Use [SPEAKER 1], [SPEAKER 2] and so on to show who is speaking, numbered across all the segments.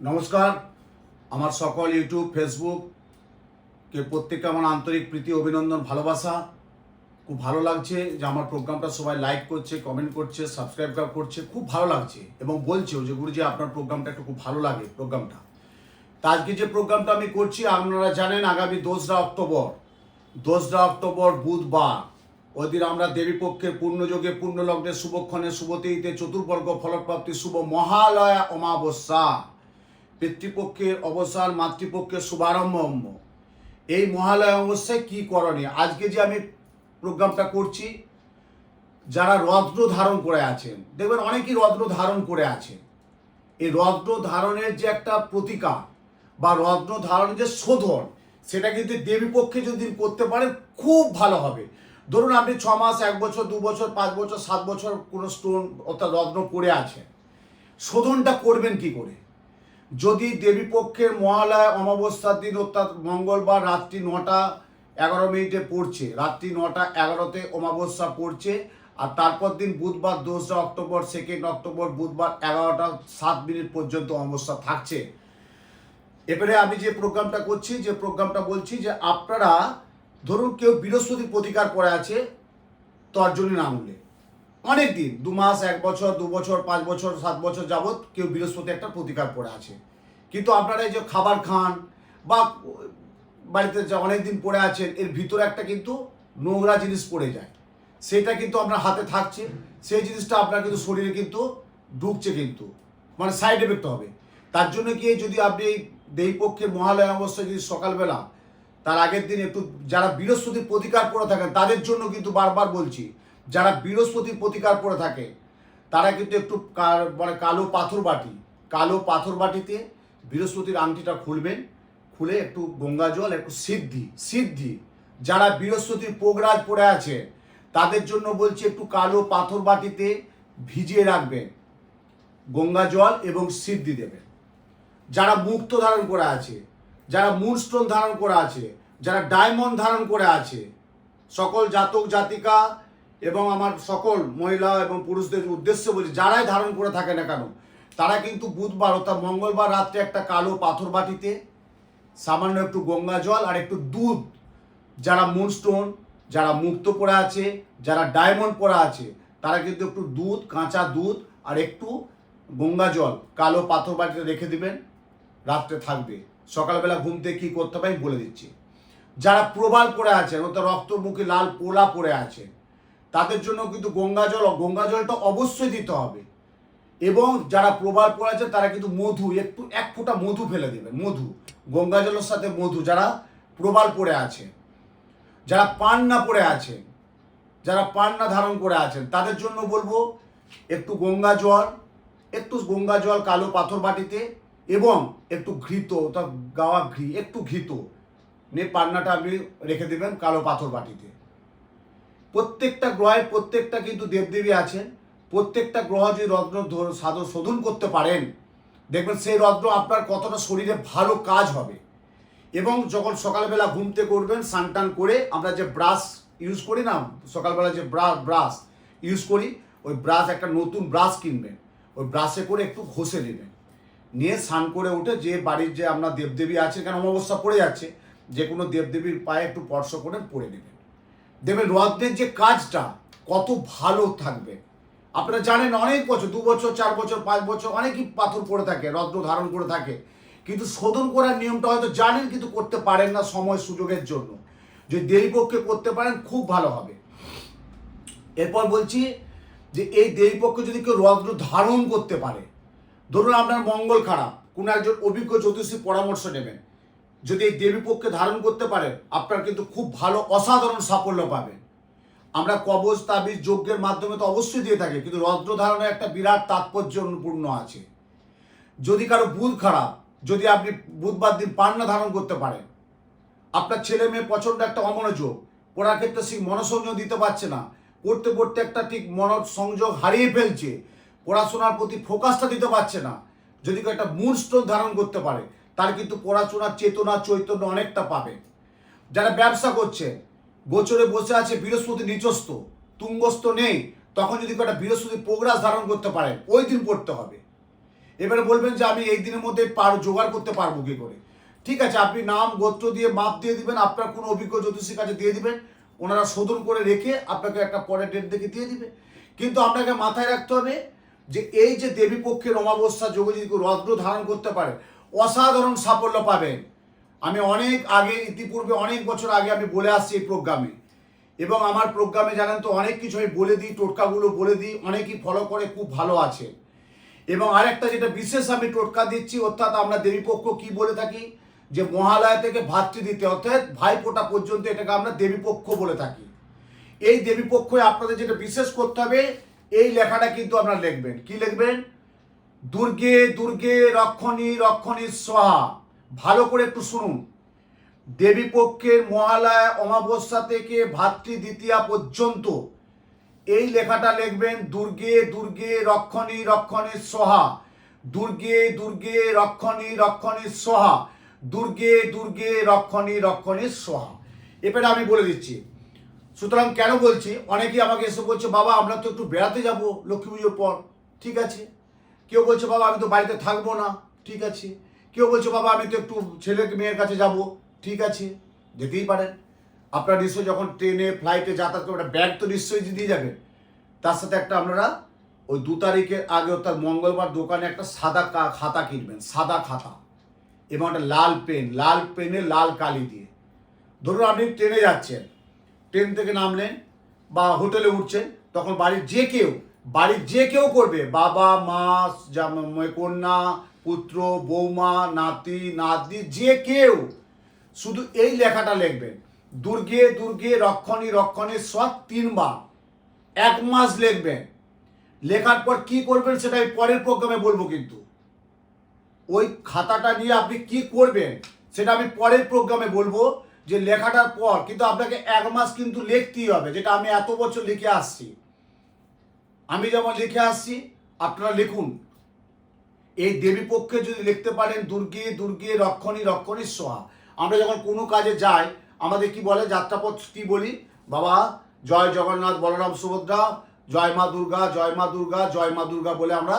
[SPEAKER 1] নমস্কার। আমার সকল ইউটিউব, ফেসবুক কে প্রত্যেককে আমার আন্তরিক প্রীতি, অভিনন্দন, ভালোবাসা। খুব ভালো লাগছে যে আমার প্রোগ্রামটা সবাই লাইক করছে কমেন্ট করছে সাবস্ক্রাইব করছে, খুব ভালো লাগছে। এবং বলছেও যে, গুরুজি, আপনার প্রোগ্রামটা একটু খুব ভালো লাগে, প্রোগ্রামটা। তা আজকে যে প্রোগ্রামটা আমি করছি, আপনারা জানেন আগামী দোসরা অক্টোবর। দোসরা অক্টোবর বুধবার। ওই দিন আমরা দেবীপক্ষের পূর্ণযোগে পূর্ণলগ্নে শুভক্ষণে শুভতিতে চতুর্বর্গ ফলপ্রাপ্তি, শুভ মহালয়া অমাবস্যা। পিতৃপক্ষের অবসান, মাতৃপক্ষের শুভারম্ভ এই মহালয়া অবস্থায় কি করণীয়? আজকে যে আমি প্রোগ্রামটা করছি, যারা রত্ন ধারণ করে আছেন, দেখবেন অনেকেই রত্ন ধারণ করে আছেন। এই রত্ন ধারণের যে একটা প্রতিকার বা রত্ন ধারণের যে শোধন, সেটা কিন্তু দেবী পক্ষে যদি করতে পারেন, খুব ভালো হবে। ধরুন আপনি ছ মাস, এক বছর, দু বছর, পাঁচ বছর, সাত বছর কোনো স্টোন অর্থাৎ রত্ন পড়ে আছে শোধনটা করবেন কি করে? যদি দেবী পক্ষের মহালয়া অমাবস্যার দিন অর্থাৎ মঙ্গলবার রাত্রি নটা এগারো মিনিটে পড়ছে, রাত্রি নটা এগারোতে অমাবস্যা পড়ছে আর তারপর দিন বুধবার দোসরা অক্টোবর সেকেন্ড অক্টোবর, বুধবার এগারোটা সাত মিনিট পর্যন্ত অমাবস্যা থাকছে। এবারে আমি যে প্রোগ্রামটা করছি, যে প্রোগ্রামটা বলছি যে আপনারা, ধরুন কেউ বৃহস্পতি প্রতিকার করে আছে, তর্জনী আঙুলে অনেক দিন দু মাস, এক বছর, দু বছর, পাঁচ বছর, সাত বছর যাবৎ কেউ বৃহস্পতি একটা প্রতিকার পড়ে আছে। কিন্তু আপনারা এই যে খাবার খান বা বাড়িতে যা অনেক দিন পড়ে আছেন, এর ভিতরে একটা কিন্তু নোংরা জিনিস পড়ে যায়। সেটা কিন্তু আপনার হাতে থাকছে, সেই জিনিসটা আপনার কিন্তু শরীরে কিন্তু ঢুকছে কিন্তু মানে সাইড এফেক্ট হবে। তার জন্য কি যদি আপনি এই দেহীপক্ষের মহালয়া অবস্থায় যদি সকালবেলা, তার আগের দিন একটু যারা বৃহস্পতির প্রতিকার করে থাকেন, তাদের জন্য কিন্তু বারবার বলছি যারা বৃহস্পতির প্রতিকার করে থাকে, তারা কিন্তু একটু মানে কালো পাথর বাটি, কালো পাথর বাটিতে বৃহস্পতির আংটিটা খুলবেন, খুলে একটু গঙ্গা জল, একটু সিদ্ধি সিদ্ধি। যারা বৃহস্পতির পোগরাজ পড়ে আছে, তাদের জন্য বলছি একটু কালো পাথর বাটিতে ভিজিয়ে রাখবেন, গঙ্গা জল এবং সিদ্ধি দেবেন। যারা মুক্ত ধারণ করে আছে, যারা মুনস্টোন ধারণ করে আছে, যারা ডায়মন্ড ধারণ করে আছে, সকল জাতক জাতিকা এবং আমার সকল মহিলা এবং পুরুষদের উদ্দেশ্য বলছি যারাই ধারণ করে থাকে না কেন, তারা কিন্তু বুধবার অর্থাৎ মঙ্গলবার রাত্রে একটা কালো পাথর বাটিতে, সামান্য একটু গঙ্গা জল আর একটু দুধ, যারা মুনস্টোন যারা মুক্ত পড়ে আছে, যারা ডায়মন্ড পড়ে আছে, তারা কিন্তু একটু দুধ, কাঁচা দুধ আর একটু গঙ্গা জল, কালো পাথর বাটিতে রেখে দিবেন, রাত্রে থাকবে। সকালবেলা ঘুম থেকে কী করতে হবে আমি বলে দিচ্ছি। যারা প্রবাল পড়ে আছেন, অর্থাৎ রক্তমুখী লাল পোলা পড়ে আছেন তাদের জন্য কিন্তু গঙ্গা জল, গঙ্গা জলটা অবশ্যই দিতে হবে। এবং যারা প্রবাল আছে তারা কিন্তু মধু, একটু, এক ফোঁটা মধু ফেলে দেবেন, মধু। গঙ্গা জলের সাথে মধু, যারা প্রবাল পড়ে আছে, যারা পান না পড়ে আছেন যারা পান না ধারণ করে আছেন, তাদের জন্য বলব, একটু গঙ্গা জল, একটু গঙ্গা জল কালো পাথর বাটিতে, এবং একটু ঘৃত অর্থাৎ গাওয়া ঘি, একটু ঘৃত। নিয়ে পান্নাটা আপনি রেখে দেবেন কালো পাথর বাটিতে। প্রত্যেকটা গ্রহের প্রত্যেকটা কিন্তু দেবদেবী আছেন, প্রত্যেকটা গ্রহ যদি রত্ন সাধন শোধন করতে পারেন, দেখবেন সেই রত্ন আপনার কতটা শরীরে ভালো কাজ হবে। এবং যখন সকালবেলা ঘুমতে করবেন স্নান করে আমরা যে ব্রাশ ইউজ করি না, সকালবেলা যে ব্রাশ ব্রাশ ইউজ করি, ওই ব্রাশ একটা নতুন ব্রাশ কিনবেন, ওই ব্রাশে করে একটু ঘষে নেবেন। নিয়ে স্নান করে উঠে যে বাড়ির যে আপনার দেবদেবী আছে কেন অমাবস্যা পড়ে যাচ্ছে যে কোনো দেবদেবীর পায়ে একটু স্পর্শ করে পড়ে নেবেন। দেখবেন রত্নের যে কাজটা, কত ভালো থাকবে। আপনারা জানেন অনেক বছর, দু বছর, চার বছর, পাঁচ বছর অনেকই পাথর পড়ে থাকে, রত্ন ধারণ করে থাকে। কিন্তু শোধন করার নিয়মটা হয়তো জানেন, কিন্তু করতে পারেন না সময় সুযোগের জন্য। যদি দেবীপক্ষে করতে পারেন, খুব ভালো হবে। এরপর বলছি যে, এই দেবীপক্ষে যদি কেউ রত্ন ধারণ করতে পারে, ধরুন আপনার মঙ্গল খারাপ, কোনো একজন অভিজ্ঞ জ্যোতিষী পরামর্শ নেবেন। যদি এই দেবীপক্ষে ধারণ করতে পারেন আপনার কিন্তু খুব ভালো অসাধারণ সাফল্য পাবেন আমরা কবচ, তাবিজ, যজ্ঞের মাধ্যমে তো অবশ্যই দিয়ে থাকি, কিন্তু রত্ন ধারণের একটা বিরাট তাৎপর্যপূর্ণ আছে। যদি কারও বুধ খারাপ, যদি আপনি বুধবার দিন পান্না ধারণ করতে পারেন, আপনার ছেলে মেয়ে প্রচণ্ড একটা অমনোযোগ, পড়ার ক্ষেত্রে সেই মনসংযোগ দিতে পারছে না, পড়তে পড়তে একটা ঠিক মনসংযোগ হারিয়ে ফেলছে, পড়াশোনার প্রতি ফোকাসটা দিতে পারছে না, যদি কেউ একটা মূল স্টোন ধারণ করতে পারে তার কিন্তু পড়াশোনার চেতনা, চৈতন্য অনেকটা পাবে। যারা ব্যবসা করছে, গোচরে বসে আছে বৃহস্পতি নিচস্ত তুঙ্গস্থ নেই, তখন যদি একটা বৃহস্পতি প্রোগ্রাস ধারণ করতে পারে, ওই দিন পড়তে হবে। এবারে বলবেন যে আমি এই দিনের মধ্যে পার, জোগাড় করতে পারব কি করে? ঠিক আছে, আপনি নাম, গোত্র দিয়ে মাপ দিয়ে দিবেন, আপনার কোনো অভিজ্ঞ জ্যোতিষীর কাছে দিয়ে দিবেন, ওনারা শোধন করে রেখে আপনাকে একটা পরের ডেট দেখে দিয়ে দিবে। কিন্তু আপনাকে মাথায় রাখতে হবে যে এই যে দেবী পক্ষের অমাবস্যা যোগে যদি রত্ন ধারণ করতে পারে অসাধারণ সাফল্য পাবেন। আমি অনেক আগে, ইতিপূর্বে অনেক বছর আগে আমি বলে আসছি এই প্রোগ্রামে। এবং আমার প্রোগ্রামে জানেন তো, অনেক কিছু আমি বলে দিই, টোটকাগুলো বলে দিই, অনেকেই ফলো করে, খুব ভালো আছে। এবং আরেকটা যেটা বিশেষ আমি টোটকা দিচ্ছি, অর্থাৎ আমরা দেবীপক্ষ কি বলে থাকি? যে মহালয়া থেকে ভাতৃ দিতে, অর্থাৎ ভাইফোঁটা পর্যন্ত এটাকে আমরা দেবীপক্ষ বলে থাকি। এই দেবীপক্ষে আপনাদের যেটা বিশেষ করতে হবে, এই লেখাটা কিন্তু আপনারা লিখবেন। কি লিখবেন? দুর্গে দুর্গে, রক্ষণী রক্ষণী সহা ভালো করে একটু শুনুন। দেবীপক্ষের মহালয়া অমাবস্যা থেকে ভাতৃ দ্বিতীয়া পর্যন্ত এই লেখাটা লিখবেন, দুর্গে দুর্গে, রক্ষণী রক্ষণী সহা দুর্গে দুর্গে, রক্ষণী রক্ষণী সহা দুর্গে দুর্গে, রক্ষণী রক্ষণী সহা এবারে আমি বলে দিচ্ছি। সুতরাং কেন বলছি? অনেকেই আমাকে এসে বলছে, বাবা, আমরা তো একটু বেড়াতে যাব লক্ষ্মী পুজোর পর। ঠিক আছে। কেউ বলছে, বাবা, আমি তো বাড়িতে থাকব না। ঠিক আছে। কেউ বলছে, বাবা, আমি তো একটু ছেলে মেয়ের কাছে যাব। ঠিক আছে। যেতেই পারেন। আপনারা নিশ্চয়ই যখন ট্রেনে ফ্লাইটে যাতায়াত করবেন ব্যাগ তো নিশ্চয়ই দিয়ে যাবেন। তার সাথে একটা আপনারা ওই দু তারিখের আগে, অর্থাৎ মঙ্গলবার দোকানে একটা সাদা খাতা কিনবেন, সাদা খাতা। এবং একটা লাল পেন লাল পেনে লাল কালি দিয়ে। ধরুন আপনি ট্রেনে যাচ্ছেন। ট্রেন থেকে নামলেন বা হোটেলে উঠছেন, তখন বাড়ির যে কেউ বাড়ির যে কেউ করবে, বাবা, মা কন্যা, পুত্র, বৌমা, নাতি, নাতনি, যে কেউ, শুধু এই লেখাটা লিখবেন। দুর্গে দুর্গে, রক্ষণী রক্ষণী, সব তিনবার, এক মাস লিখবেন। লেখার পর কি করবেন সেটা আমি পরের প্রোগ্রামে বলব কিন্তু। ওই খাতাটা নিয়ে আপনি কি করবেন সেটা আমি পরের প্রোগ্রামে বলব যে লেখাটার পর, কিন্তু আপনাকে এক মাস কিন্তু লিখতেই হবে, যেটা আমি এত বছর লিখে আসছি। আমি যেমন লিখে আসছি, আপনারা লিখুন। এই দেবী পক্ষে যদি লিখতে পারেন, দুর্গে দুর্গে, রক্ষণী রক্ষণী সোহা। আমরা যখন কোনো কাজে যাই, আমাদের কি বলে, যাত্রাপথ কি বলি? বাবা, জয় জগন্নাথ বলরাম সুভদ্রা, জয় মা দুর্গা, জয় মা দুর্গা, জয় মা দুর্গা বলে আমরা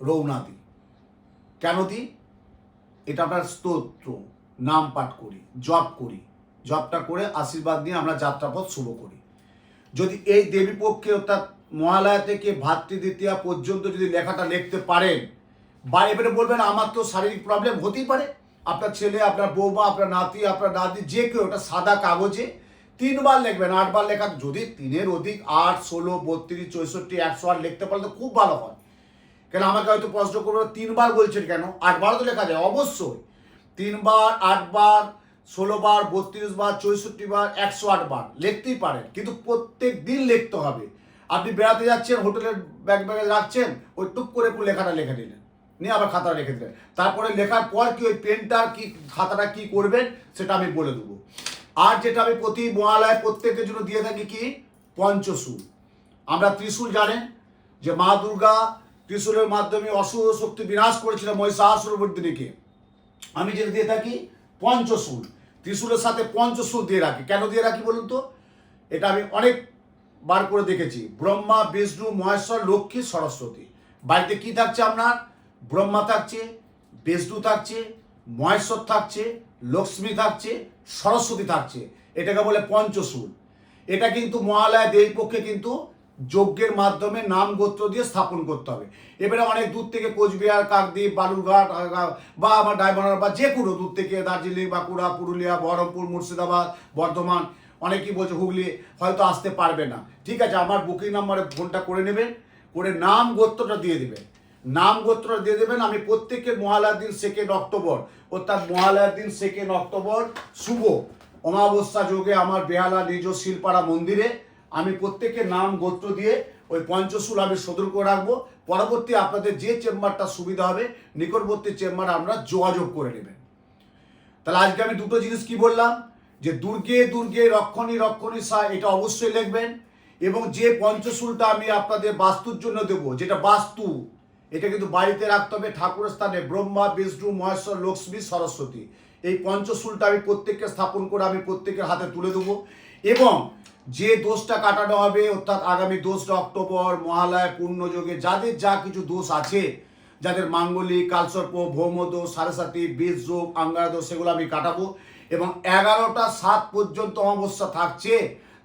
[SPEAKER 1] রৌনা দিই। কেন দিই? এটা আপনার স্তোত্র, নাম পাঠ করি, জপ করি। জপটা করে আশীর্বাদ নিয়ে আমরা যাত্রাপথ শুভ করি। যদি এই দেবী পক্ষে অর্থাৎ মহালয়া থেকে ভাতৃ দ্বিতীয়া পর্যন্ত যদি লেখাটা লিখতে পারেন, বা এবারে বলবেন আমার তো শারীরিক প্রবলেম হতেই পারে। আপনার ছেলে, আপনার বৌমা, আপনার নাতি আপনার নাতি যে কেউ ওটা সাদা কাগজে তিনবার লিখবেন, আটবার লেখা। যদি তিনের অধিক আট, ষোলো, বত্রিশ, চৌষট্টি, একশো আট লিখতে পারলে খুব ভালো হয়। কেন আমাকে হয়তো প্রশ্ন করবে, তিনবার বলছেন কেন? আটবারও তো লেখা যায়, অবশ্যই। তিনবার, আটবার ষোলো বার বত্রিশ বার চৌষট্টি বার একশো আট বার লিখতেই পারেন। কিন্তু প্রত্যেক দিন লিখতে হবে। আপনি বেড়াতে যাচ্ছেন হোটেলের ব্যাগ ব্যাগে রাখছেন, ওই টুক করে একটু লেখাটা লিখে দিলেন। নিয়ে আবার খাতা রেখে দিলেন। তারপরে লেখার পর কি ওই পেনটার কি খাতাটা কি করবেন, সেটা আমি বলে দেবো। আর যেটা আমি প্রতি মহালয় প্রত্যেকের জন্য দিয়ে থাকি কি? পঞ্চশূল আমরা ত্রিশূল জানেন যে মা দুর্গা ত্রিশূলের মাধ্যমে অসুর শক্তি বিনাশ করেছিলেন মহিষাসুরবর্দিনীকে আমি যেটা দিয়ে থাকি? পঞ্চশূল ত্রিশূলের সাথে পঞ্চশূল দিয়ে রাখি। কেন দিয়ে রাখি বলুন তো? এটা আমি অনেক বার করে দেখেছি। ব্রহ্মা, বিষ্ণু, মহেশ্বর, লক্ষ্মী, সরস্বতী। বাড়িতে কি থাকছে আপনার? ব্রহ্মা থাকছে, বিষ্ণু থাকছে, মহেশ্বর থাকছে, লক্ষ্মী থাকছে, সরস্বতী থাকছে। এটাকে বলে পঞ্চশূল। এটা কিন্তু মহালয়া দেবী পক্ষে কিন্তু যজ্ঞের মাধ্যমে নাম গোত্র দিয়ে স্থাপন করতে হবে। এবারে অনেক দূর থেকে কোচবিহার, কাকদ্বীপ, বালুরঘাট বা আমার ডায়মন্ডার বা যে কোনো দূর থেকে দার্জিলিং, বাঁকুড়া, পুরুলিয়া, বহরমপুর, মুর্শিদাবাদ, বর্ধমান অনেকেই বলছে, হুগলি হয়তো আসতে পারবে না। ঠিক আছে, আমার বুকিং নাম্বারে ফোনটা করে নেবেন, করে নাম গোত্রটা দিয়ে দেবেন। নাম গোত্রটা দিয়ে দেবেন, আমি প্রত্যেকের মহালয়ার দিন সেকেন্ড অক্টোবর, অর্থাৎ মহালয়ার দিন সেকেন্ড অক্টোবর শুভ, অমাবস্যা যোগে আমার বেহালা নিজ শিলপাড়া মন্দিরে আমি প্রত্যেকের নাম গোত্র দিয়ে ওই পঞ্চশূল আমি সদর করে রাখব। পরবর্তী আপনাদের যে চেম্বারটা সুবিধা হবে, নিকটবর্তী চেম্বার আমরা যোগাযোগ করে নেবেন। তাহলে আজকে আমি দুটো জিনিস কি বললাম? যে দুর্গে দুর্গে, রক্ষণী রক্ষণী সা, এটা অবশ্যই লিখবেন। এবং যে পঞ্চশূলটা আমি আপনাদের বাস্তুর জন্য দেবো, যেটা বাস্তু, এটা কিন্তু বাড়িতে রাখতে হবে, ঠাকুরের স্থানে, ব্রহ্মা, বিষ্ণু, মহেশ্বর, লক্ষ্মী, সরস্বতী। এই পঞ্চশূলটা আমি প্রত্যেককে স্থাপন করে আমি প্রত্যেকের হাতে তুলে দেবো। এবং যে দোষটা কাটানো হবে, অর্থাৎ আগামী দোসরা অক্টোবর, মহালয়া, পূর্ণযোগে, যাদের যা কিছু দোষ আছে, যাদের মাঙ্গলিক, কালসর্প, ভৌমদোষ সারসাতি বীজ যোগ, আঙ্গারদোষ, সেগুলো আমি কাটাবো। এবং এগারোটা সাত পর্যন্ত অমাবস্যা থাকছে,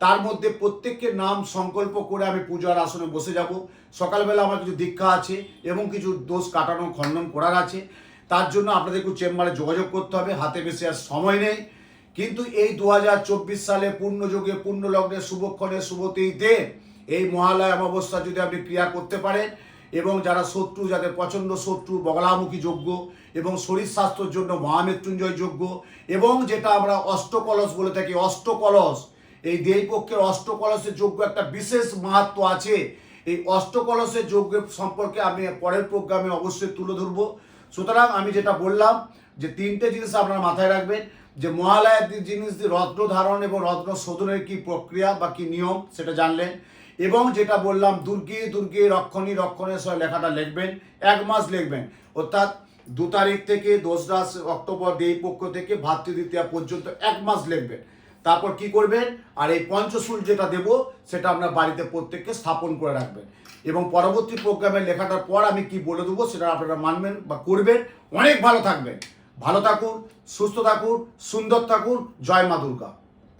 [SPEAKER 1] তার মধ্যে প্রত্যেককে নাম সংকল্প করে আমি পূজার আসনে বসে যাব। সকালবেলা আমার কিছু দীক্ষা আছে এবং কিছু দোষ কাটানো, খণ্ডন করার আছে। তার জন্য আপনাদের একটু চেম্বারে যোগাযোগ করতে হবে, হাতে বেশি আর সময় নেই। কিন্তু এই দু হাজার চব্বিশ সালে পূর্ণযোগে পূর্ণ লগ্নে শুভক্ষণে শুভতিতে এই মহালয় অমাবস্যা যদি আপনি ক্রিয়া করতে পারেন এবং যারা শত্রু, যাদের প্রচণ্ড শত্রু, বগলামুখী যোগ্য এবং শরীর স্বাস্থ্যের জন্য মহামৃত্যুঞ্জয় যোগ্য এবং যেটা আমরা অষ্টকলস বলে থাকি, অষ্টকলস, এই দেবপক্ষের অষ্টকলসের যোগ্য একটা বিশেষ মাহাত্ম আছে। এই অষ্টকলসের যোগ্য সম্পর্কে আমি পরের প্রোগ্রামে অবশ্যই তুলে ধরবো। সুতরাং আমি যেটা বললাম যে তিনটে জিনিস আপনারা মাথায় রাখবেন, যে মহালয়ের জিনিস রত্ন ধারণ এবং রত্ন শোধনের কি প্রক্রিয়া বা কি নিয়ম সেটা জানলেন এবং যেটা বললাম, দুর্গে দুর্গে, রক্ষণী রক্ষণের সব লেখাটা লিখবেন, এক মাস লিখবেন। অর্থাৎ দু তারিখ থেকে দোসরা অক্টোবর দেই পক্ষ থেকে ভাতৃদ্বিতীয়া পর্যন্ত এক মাস লিখবেন। তারপর কি করবেন? আর এই পঞ্চশুল যেটা দেব, সেটা আপনার বাড়িতে প্রত্যেককে স্থাপন করে রাখবেন। এবং পরবর্তী প্রোগ্রামে লেখাটার পর আমি কি বলে দেবো, সেটা আপনারা মানবেন বা করবেন। অনেক ভালো থাকবেন। ভালো থাকুন, সুস্থ থাকুন, সুন্দর থাকুন। জয় মা দুর্গা।